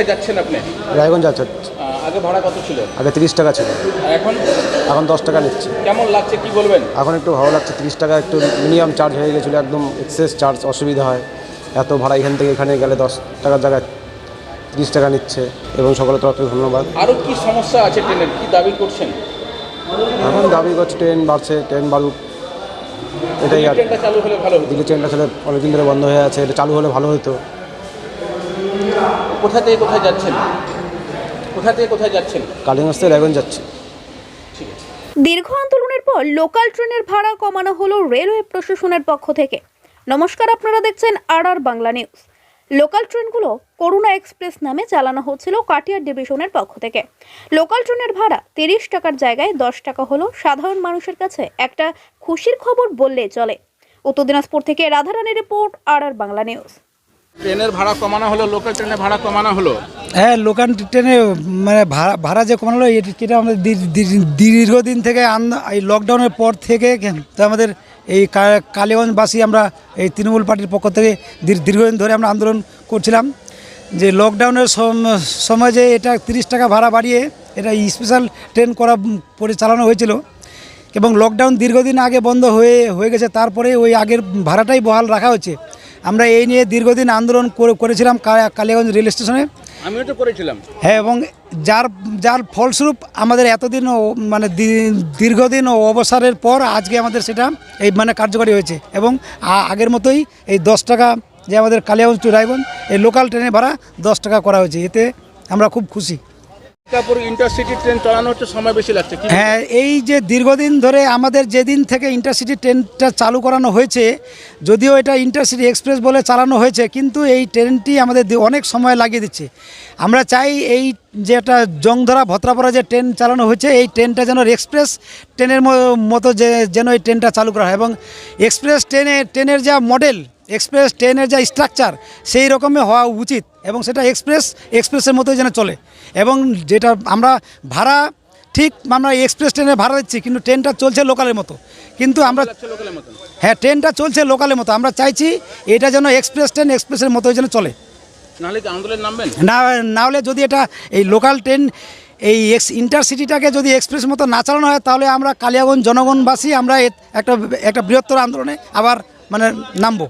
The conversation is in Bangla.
কোথায় যাচ্ছেন আপনি? রায়গঞ্জ আছে আগে ভাড়া কত ছিল? আগে তিরিশ টাকা ছিল। এখন? এখন দশ টাকা নিচ্ছে। কেমন লাগছে কি বলবেন? এখন একটু ভালো লাগছে তিরিশ টাকা একটু মিনিমাম চার্জ হয়ে গেছিল একদম এক্সেস চার্জ অসুবিধা হয়। এত ভাড়া এখান থেকে এখানে গেলে দশ টাকার জায়গায় তিরিশ টাকা নিচ্ছে। এবং সকলের তরফ থেকে ধন্যবাদ। আরও কি সমস্যা আছে ট্রেনের? কি দাবি করছেন? এখন দাবি করছে ট্রেন বাড়ছে ট্রেন বাড়ুক। এটাই আর ট্রেনটা চালু হলে দিল্লি ট্রেনটা আসলে অনেকদিন ধরে বন্ধ হয়ে আছে। এটা চালু হলে ভালো হতো। কোথা থেকে কোথায় যাচ্ছেন? কোথা থেকে কোথায় যাচ্ছেন? কালিগঞ্জ থেকে রায়গঞ্জ যাচ্ছে। দীর্ঘ আন্দোলনের পর লোকাল ট্রেনের ভাড়া কমানো হলো রেলওয়ে প্রশাসনের পক্ষ থেকে। নমস্কার আপনারা দেখছেন আর আর বাংলা নিউজ। লোকাল ট্রেনগুলো করুণা এক্সপ্রেস নামে চালানো হচ্ছিল কাটিয়ার ডিভিশনের পক্ষ থেকে। লোকাল ট্রেনের ভাড়া তিরিশ টাকার জায়গায় দশ টাকা হলো। সাধারণ মানুষের কাছে একটা খুশির খবর বললে চলে। উত্তর দিনাজপুর থেকে রাধারানী রিপোর্ট আর আর বাংলা নিউজ। ট্রেনের ভাড়া কমানো হলো, লোকাল ট্রেনের ভাড়া কমানো হলো? হ্যাঁ লোকাল ট্রেনে মানে ভাড়া ভাড়া যে কমানো হলো এটা আমাদের দীর- দীর- দীর্ঘদিন থেকে এই লকডাউনের পর থেকে আমাদের এই কালীগঞ্জবাসী আমরা এই তৃণমূল পার্টির পক্ষ থেকে দীর- দীর্ঘদিন ধরে আমরা আন্দোলন করছিলাম। যে লকডাউনের সম- সময় যে এটা তিরিশ টাকা ভাড়া বাড়িয়ে এটা স্পেশাল ট্রেন করা পরিচালনা হয়েছিল এবং লকডাউন দীর্ঘদিন আগে বন্ধ হয়ে হয়ে গেছে, তারপরে ওই আগের ভাড়াটাই বহাল রাখা হচ্ছে আমরা এই নিয়ে দীর্ঘদিন আন্দোলন করে- করেছিলাম কালিয়াগঞ্জ রেল স্টেশনে। আমিও তো করেছিলাম। হ্যাঁ এবং যার যার ফলস্বরূপ আমাদের এতদিন মানে দীর্ঘদিন ও অবসরের পর আজকে আমাদের সেটা এই মানে কার্যকরী হয়েছে। এবং আগের মতোই এই দশ টাকা যে আমাদের কালিয়াগঞ্জ টু রায়গঞ্জ এই লোকাল ট্রেনে ভাড়া দশ টাকা করা হয়েছে। এতে আমরা খুব খুশি। ট্রেন সময় বেশি লাগছে হ্যাঁ এই যে দীর্ঘদিন ধরে আমাদের যেদিন থেকে ইন্টারসিটি ট্রেনটা চালু করানো হয়েছে, যদিও এটা ইন্টারসিটি এক্সপ্রেস বলে চালানো হয়েছে, কিন্তু এই ট্রেনটি আমাদের অনেক সময় লাগিয়ে দিচ্ছে। আমরা চাই এই যে একটা জংধরা ভত্রাপড়া যে ট্রেন চালানো হয়েছে, এই ট্রেনটা যেন এক্সপ্রেস ট্রেনের মতো যে, যেন এই ট্রেনটা চালু করা হয়। এবং এক্সপ্রেস ট্রেনে, ট্রেনের যা মডেল এক্সপ্রেস ট্রেনের যা স্ট্রাকচার সেই রকমই হওয়া উচিত এবং সেটা এক্সপ্রেস এক্সপ্রেসের মতোই যেন চলে। এবং যেটা আমরা ভাড়া ঠিক আমরা এক্সপ্রেস ট্রেনে ভাড়া দিচ্ছি কিন্তু ট্রেনটা চলছে লোকালের মতো। কিন্তু আমরা হ্যাঁ ট্রেনটা চলছে লোকালের মতো। আমরা চাইছি এটা যেন এক্সপ্রেস ট্রেন এক্সপ্রেসের মতোই যেন চলে। নাহলে নামবেন? না না হলে যদি এটা এই লোকাল ট্রেন এই এক্স ইন্টারসিটিটাকে যদি এক্সপ্রেস মতো না চালানো হয় তাহলে আমরা কালিয়াগঞ্জ জনগণবাসী আমরা একটা একটা বৃহত্তর আন্দোলনে আবার মানে নামবো।